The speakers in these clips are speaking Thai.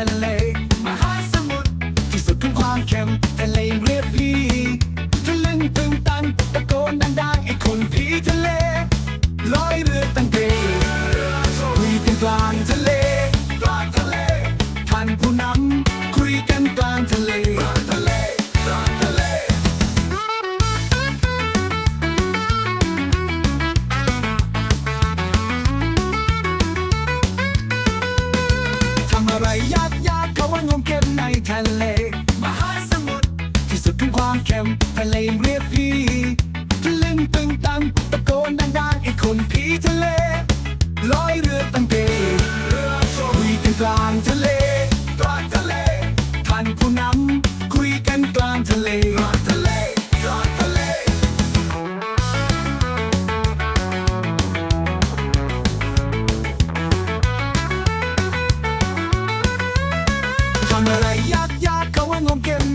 ทะเลมหาสมุทรที่สุดของความเค็มทะเลเรียบพี่ทะลึ่งตึงตัตะโกนดังๆไอ้คนผีทะเลลอยเรือตั้งเกยคุยกันกลางทะเลกลางทะเลทานผู้นำคุยกันกลางทะเล เลมหาสมุทรที่สุดของความเค็มทะเลเรียบพี่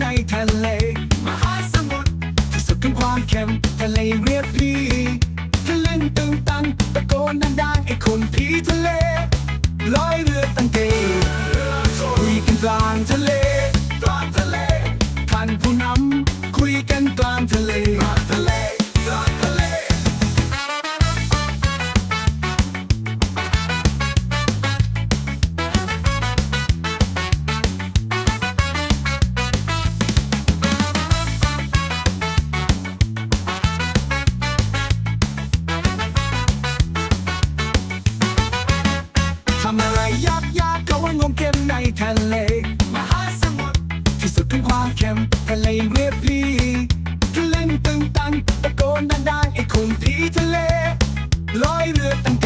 ในทะเลมหาสมุทรที่สุดของความเค็มทะเลเรียบพี่ทะลึงตึงตังตะโกนดังๆไอ้คนผีทะเลลอยเรือตั้งเกคุยกันกลางทะ มทะเลเรียบพี่ทะเลนตึงตังตะโกนดังๆไอ้คนผีทะเลลอยเรือตั้งเก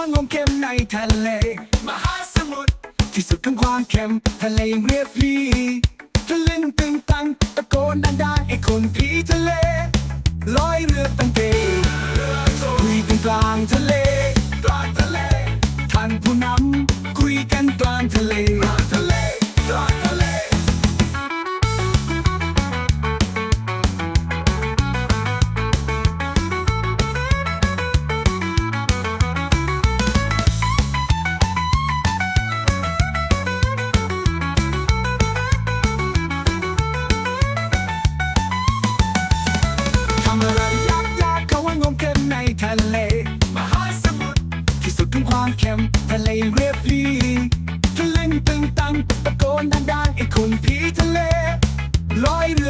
ยากเขาว่างมเค็มในทะเล มหาสมุทรที่สุดของความเค็มทะเลยังเรียบรีทะลึงตึงตังตะโกนดังๆไอ้คนผีทะเลลอยเรือตั้งเตียงกลางทะเล อเข้มทะเลเรียบรีทะลึ่งตึงตังตะโกนดังๆไอ้คุณผีทะเลลอยเรือ